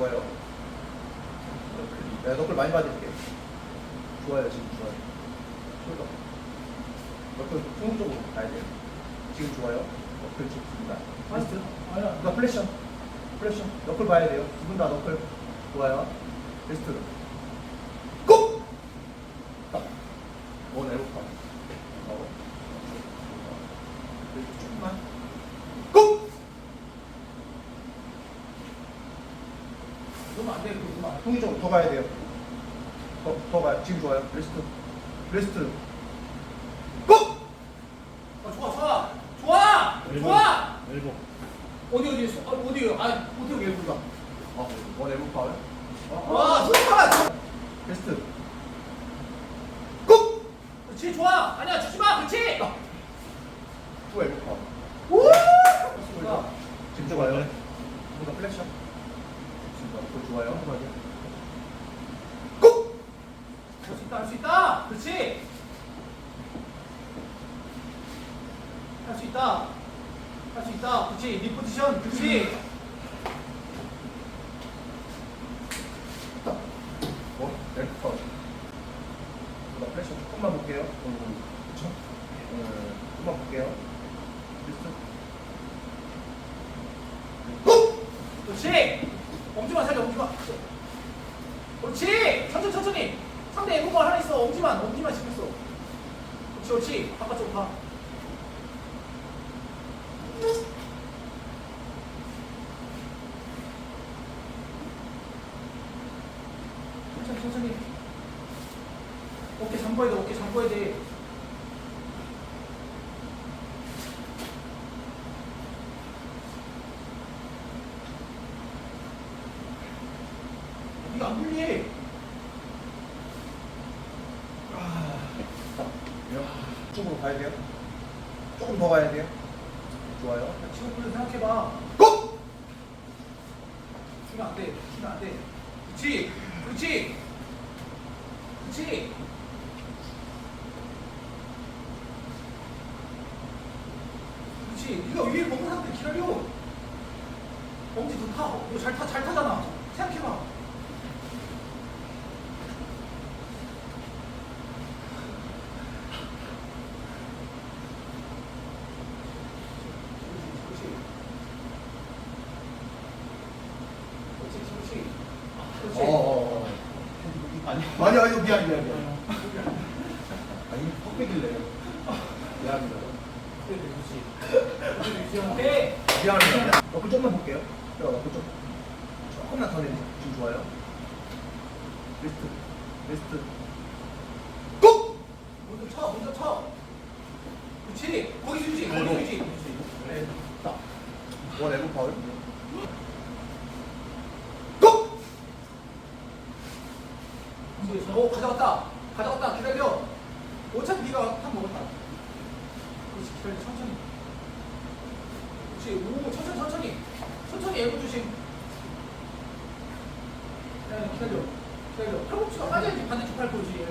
좋아요. 네, 너클 많이 받을게. 좋아요, 지금 좋아요. 숄더. 너클 funk적으로 가야 돼요. 지금 좋아요. 너클 좋습니다. 리스트. 아니야. 누가 플래셔. 플래셔. 너클 봐야 돼요. 두분다 너클. 좋아요. 리스트. 고! 딱. 원 에로파. 어. 조금만. 고! 그러면 안 돼. 그러면 안 돼. 통일적으로 더 가야 돼요. 더, 더 가야 지금 좋아요. 리스트. 리스트. 고! 어, 좋아, 좋아. 좋아! 좋아! 일곱. 어디, 어디, 소- 어, 어디, 아, 어디, 여기 가 어, 파울. 어, 와, 좋아! 리스트. 고! 그렇지, 좋아! 아니야, 주지 마! 그렇지! 또 에로 파울. 오! 좋아. 지금 좋아요. 뭔가 플렉션. 지금 그거 좋아요. 고! 할 수 있다, 할 수 있다! 그렇지! 할 수 있다! 할 수 있다! 그렇지! 리포지션! 그렇지! 어, 에로 파울. 뭔가 플렉션 조금만 볼게요. 그렇죠? 어, 조금만 볼게요. 리스트. 고! 그렇지! 엄지만 살려, 엄지만. 그렇지! 천천히, 천천히! 상대 애무가 하나 있어. 엄지만, 엄지만 시켰어. 그렇지, 그렇지. 바깥쪽으로 가. 천천히, 천천히. 어깨 잠궈야 돼, 어깨 잠궈야 돼. 이거 안 불리해. 쪽으로 가야 돼요. 조금 더 가야 돼요. 좋아요. 지금 불려 생각해봐. 고! 주면 안 돼. 주면 안 돼. 그렇지. 그렇지. 그렇지. 그렇지. 네가 위에 먹는 사람들 기다려. 엄지 좀 타. 이거 잘 타, 잘 타잖아. 생각해봐. 그렇지. 그렇지. 그렇지. 그렇지. 어, 어, 어. 아니, 아니, 미안, 미안, 미안. 아니, 턱 빼길래. 미안합니다. 미안합니다. 너그 조금만 볼게요. 저, 너그 좀. 조금만 더 내리죠. 지금 좋아요. 리스트. 리스트. 고! 먼저 쳐, 먼저 쳐. 그렇지. 거기서 유지, 거기서 유지. 네, 딱. 원 에브 파울. 어 가져왔다. 가져왔다. 기다려. 어차피 네가 한 먹었다. 그렇지 기다려. 천천히. 그렇지. 오 천천히 천천히. 천천히 애고 주심. 기다려 기다려. 기다려. 팔꿈치가 빠져야지. 반대쪽 팔꿈치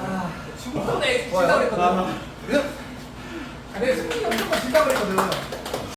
아 죽을 뻔해 진다 그랬거든. 그래? 내 승리가 무조건 진다고 했거든. 아.